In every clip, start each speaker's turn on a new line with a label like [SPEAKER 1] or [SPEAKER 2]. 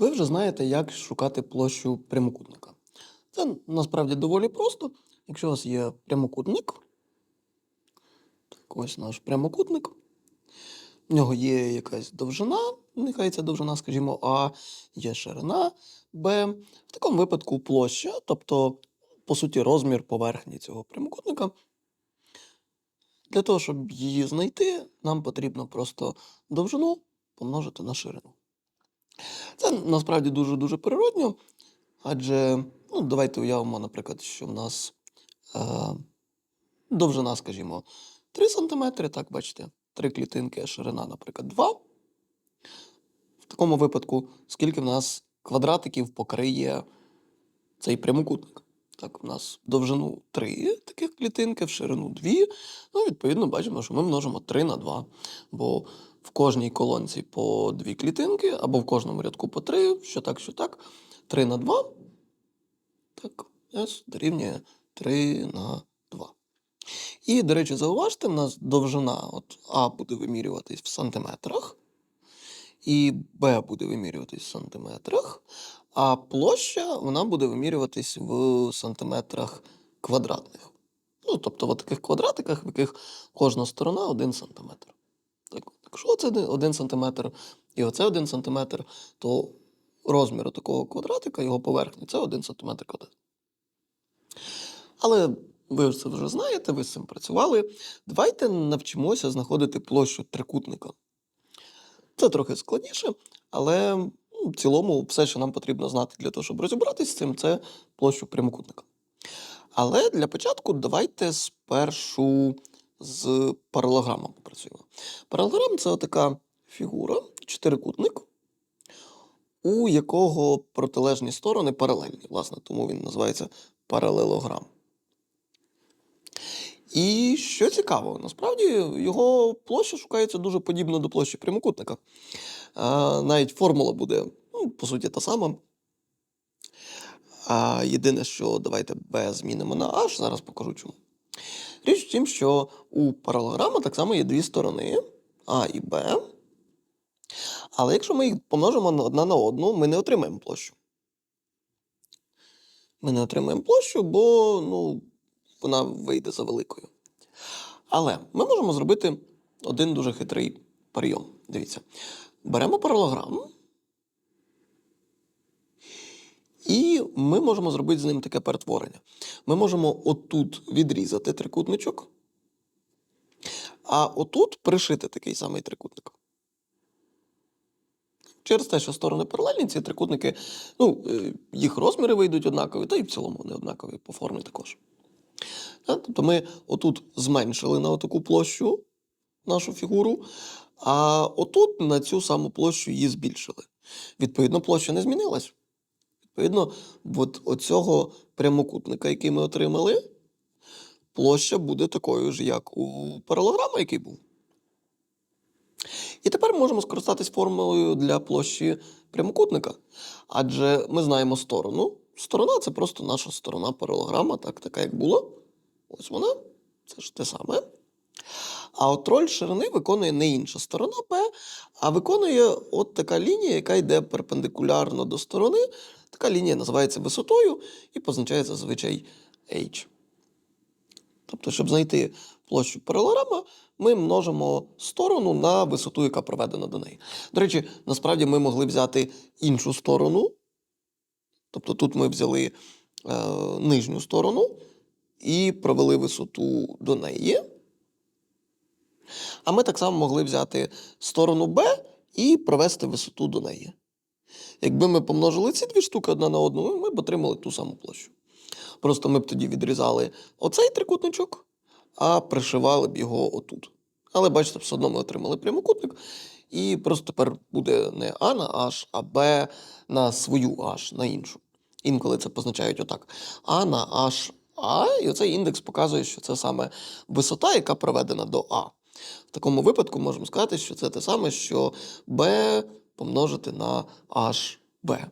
[SPEAKER 1] Ви вже знаєте, як шукати площу прямокутника. Це насправді доволі просто. Якщо у вас є прямокутник, так ось наш прямокутник, в нього є якась довжина, нехай це довжина, скажімо, А, є ширина Б. В такому випадку площа, тобто, по суті, розмір поверхні цього прямокутника. Для того, щоб її знайти, нам потрібно просто довжину помножити на ширину. Це насправді дуже-дуже природньо, адже ну, давайте уявимо, наприклад, що в нас е, довжина, скажімо, 3 см, так, бачите, 3 клітинки, а ширина, наприклад, 2. В такому випадку, скільки в нас квадратиків покриє цей прямокутник? Так, у нас довжину 3 таких клітинки, в ширину 2. Ну, відповідно, бачимо, що ми множимо 3 на 2. Бо в кожній колонці по 2 клітинки, або в кожному рядку по 3, що так, що так. 3 на 2. Так, S дорівнює 3 на 2. І, до речі, зауважте, в нас довжина от А буде вимірюватись в сантиметрах, і Б буде вимірюватись в сантиметрах, а площа вона буде вимірюватись в сантиметрах квадратних. Ну, тобто в таких квадратиках, в яких кожна сторона 1 сантиметр. Якщо це 1 сантиметр і оце 1 сантиметр, то розмір такого квадратика, його поверхні, це 1 сантиметр квадратний. Але ви це вже знаєте, ви з цим працювали. Давайте навчимося знаходити площу трикутника. Це трохи складніше, але ну, в цілому все, що нам потрібно знати для того, щоб розібратися з цим, це площу прямокутника. Але для початку давайте спершу з паралограмом попрацюємо. Паралограм це така фігура, чотирикутник, у якого протилежні сторони паралельні. Власне, тому він називається паралелограм. І що цікаво, насправді його площа шукається дуже подібно до площі прямокутника. А, навіть формула буде, ну, по суті, та сама. А, єдине, що давайте B змінимо на H, зараз покажу чому. Річ в тім, що у паралограма так само є дві сторони А і Б. Але якщо ми їх помножимо одна на одну, ми не отримаємо площу. Ми не отримаємо площу, бо ну, вона вийде за великою. Але ми можемо зробити один дуже хитрий прийом. Дивіться. Беремо паралограм. І ми можемо зробити з ним таке перетворення. Ми можемо отут відрізати трикутничок, а отут пришити такий самий трикутник. Через те, що сторони паралельні, ці трикутники, ну, е, їх розміри вийдуть однакові, та й в цілому вони однакові по формі також. Та, Тобто ми отут зменшили на таку площу нашу фігуру, а отут на цю саму площу її збільшили. Відповідно, площа не змінилась. Відповідно, от оцього прямокутника, який ми отримали, площа буде такою ж, як у паралограма, який був. І тепер можемо скористатись формулою для площі прямокутника. Адже ми знаємо сторону. Сторона це просто наша сторона паралограма, так, така як була. Ось вона, це ж те саме. А от роль ширини виконує не інша сторона P, а виконує от така лінія, яка йде перпендикулярно до сторони. Така лінія називається висотою і позначається зазвичай H. Тобто, щоб знайти площу паралограма, ми множимо сторону на висоту, яка проведена до неї. До речі, насправді ми могли взяти іншу сторону. Тобто тут ми взяли е, нижню сторону і провели висоту до неї. А ми так само могли взяти сторону Б і провести висоту до неї. Якби ми помножили ці дві штуки одна на одну, ми б отримали ту саму площу. Просто ми б тоді відрізали оцей трикутничок, а пришивали б його отут. Але бачите, все одно ми отримали прямокутник, і просто тепер буде не А на H, а Б на свою H, на іншу. Інколи це позначають отак. А на H А, і оцей індекс показує, що це саме висота, яка проведена до А. В такому випадку можемо сказати, що це те саме, що B помножити на HB.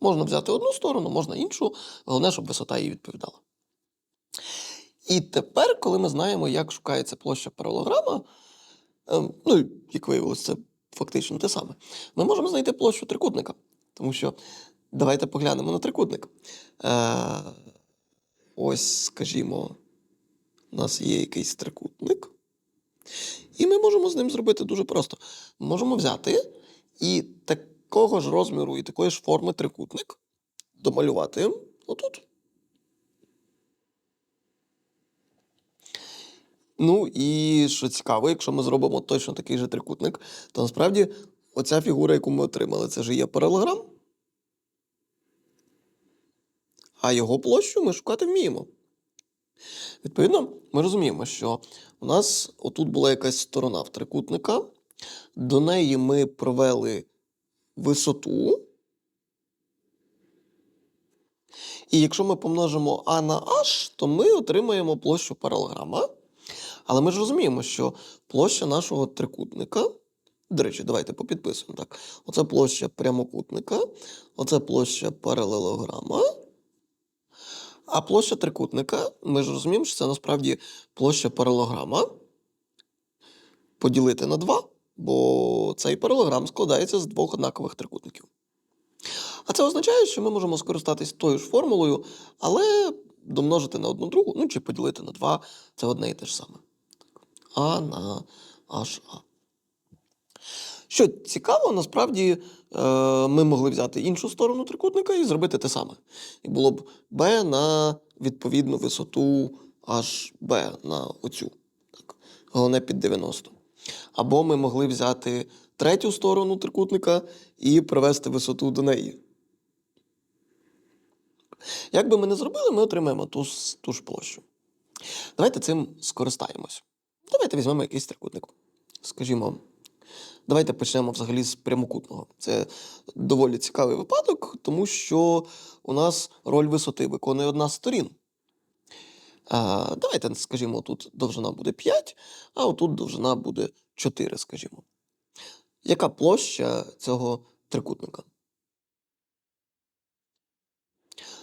[SPEAKER 1] Можна взяти одну сторону, можна іншу, головне, щоб висота їй відповідала. І тепер, коли ми знаємо, як шукається площа паралограма, ем, ну, як виявилось, це фактично те саме, ми можемо знайти площу трикутника. Тому що давайте поглянемо на трикутник. Е, ось, скажімо, у нас є якийсь трикутник. І ми можемо з ним зробити дуже просто. Можемо взяти і такого ж розміру і такої ж форми трикутник домалювати отут. Ну і що цікаво, якщо ми зробимо точно такий же трикутник, то насправді оця фігура, яку ми отримали, це ж є паралелограм. А його площу ми шукати вміємо. Відповідно, ми розуміємо, що у нас отут була якась сторона в трикутника, до неї ми провели висоту. І якщо ми помножимо А на H, то ми отримаємо площу паралелограма. Але ми ж розуміємо, що площа нашого трикутника. До речі, давайте попідписуємо так. Оце площа прямокутника, оце площа паралелограма. А площа трикутника, ми ж розуміємо, що це насправді площа паралелограма поділити на 2, бо цей паралелограм складається з двох однакових трикутників. А це означає, що ми можемо скористатись тою ж формулою, але домножити на одну другу, ну чи поділити на 2 це одне і те ж саме. А на HA. Що цікаво, насправді е, ми могли взяти іншу сторону трикутника і зробити те саме. І було б B на відповідну висоту HB на оцю. Так. Головне під 90. Або ми могли взяти третю сторону трикутника і привести висоту до неї. Як би ми не зробили, ми отримаємо ту, ту ж площу. Давайте цим скористаємось. Давайте візьмемо якийсь трикутник. Скажімо, давайте почнемо взагалі з прямокутного. Це доволі цікавий випадок, тому що у нас роль висоти виконує одна з сторін. А, давайте, скажімо, тут довжина буде 5, а отут довжина буде 4, скажімо. Яка площа цього трикутника?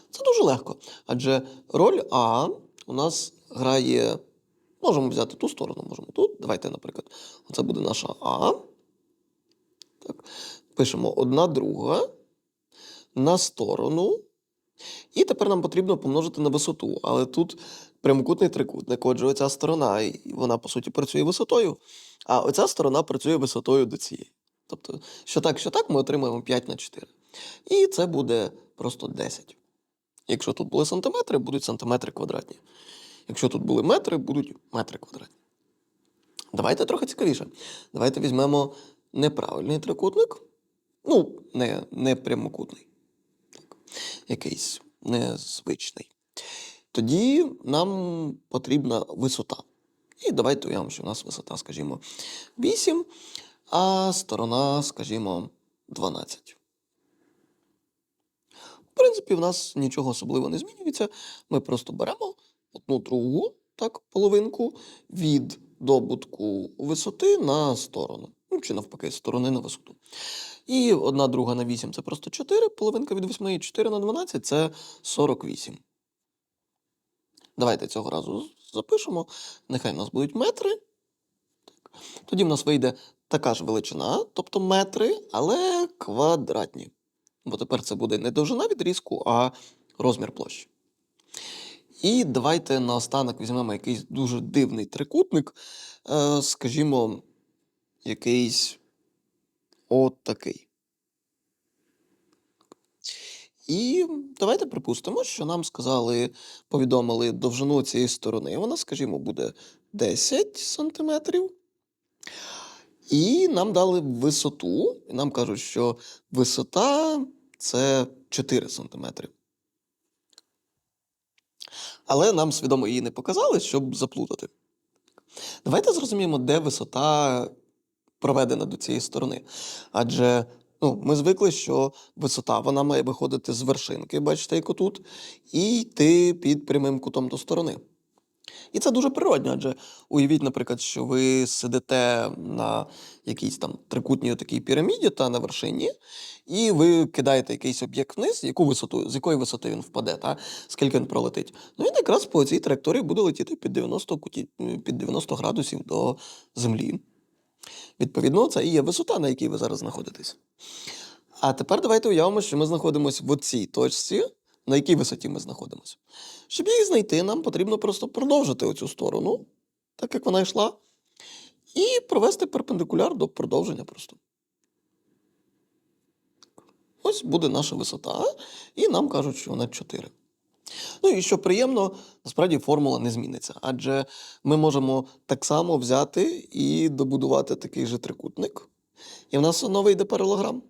[SPEAKER 1] Це дуже легко. Адже роль А у нас грає. Можемо взяти ту сторону, можемо тут. Давайте, наприклад, це буде наша А. Так. Пишемо одна друга на сторону. І тепер нам потрібно помножити на висоту. Але тут прямокутний трикутник. Отже, оця сторона, і вона, по суті, працює висотою, а оця сторона працює висотою до цієї. Тобто, що так, що так, ми отримаємо 5 на 4. І це буде просто 10. Якщо тут були сантиметри, будуть сантиметри квадратні. Якщо тут були метри, будуть метри квадратні. Давайте трохи цікавіше. Давайте візьмемо неправильний трикутник. Ну, не, не прямокутний. Так. Якийсь незвичний. Тоді нам потрібна висота. І давайте уявимо, що у нас висота, скажімо, 8, а сторона, скажімо, 12. В принципі, в нас нічого особливо не змінюється. Ми просто беремо одну другу, так, половинку від добутку висоти на сторону. Ну, чи навпаки, сторони на висоту. І одна друга на 8 це просто 4, половинка від 8 і 4 на 12 це 48. Давайте цього разу запишемо. Нехай у нас будуть метри. Тоді в нас вийде така ж величина, тобто метри, але квадратні. Бо тепер це буде не довжина відрізку, а розмір площі. І давайте наостанок візьмемо якийсь дуже дивний трикутник, е, скажімо, якийсь от такий. І давайте припустимо, що нам сказали, повідомили довжину цієї сторони. Вона, скажімо, буде 10 сантиметрів. І нам дали висоту, і нам кажуть, що висота це 4 сантиметри. Але нам свідомо її не показали, щоб заплутати. Давайте зрозуміємо, де висота проведена до цієї сторони. Адже ну, ми звикли, що висота вона має виходити з вершинки, бачите, як отут, і йти під прямим кутом до сторони. І це дуже природньо, адже уявіть, наприклад, що ви сидите на якійсь там трикутній такій піраміді та на вершині, і ви кидаєте якийсь об'єкт вниз, яку висоту, з якої висоти він впаде, та скільки він пролетить. Ну він якраз по цій траєкторії буде летіти під 90, куті, під 90 градусів до землі. Відповідно, це і є висота, на якій ви зараз знаходитесь. А тепер давайте уявимо, що ми знаходимося в оцій точці, на якій висоті ми знаходимося. Щоб її знайти, нам потрібно просто продовжити оцю сторону, так як вона йшла, і провести перпендикуляр до продовження просто. Ось буде наша висота, і нам кажуть, що вона 4. Ну і що приємно, насправді формула не зміниться, адже ми можемо так само взяти і добудувати такий же трикутник. І в нас знову йде паралограм,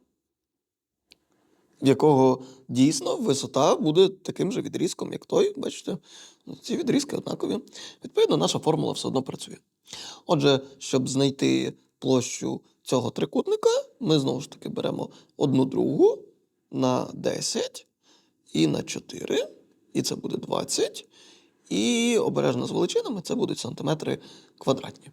[SPEAKER 1] в якого дійсно висота буде таким же відрізком, як той. Бачите, ці відрізки однакові. Відповідно, наша формула все одно працює. Отже, щоб знайти площу цього трикутника, ми знову ж таки беремо одну другу на 10 і на 4, і це буде 20. І обережно з величинами це будуть сантиметри квадратні.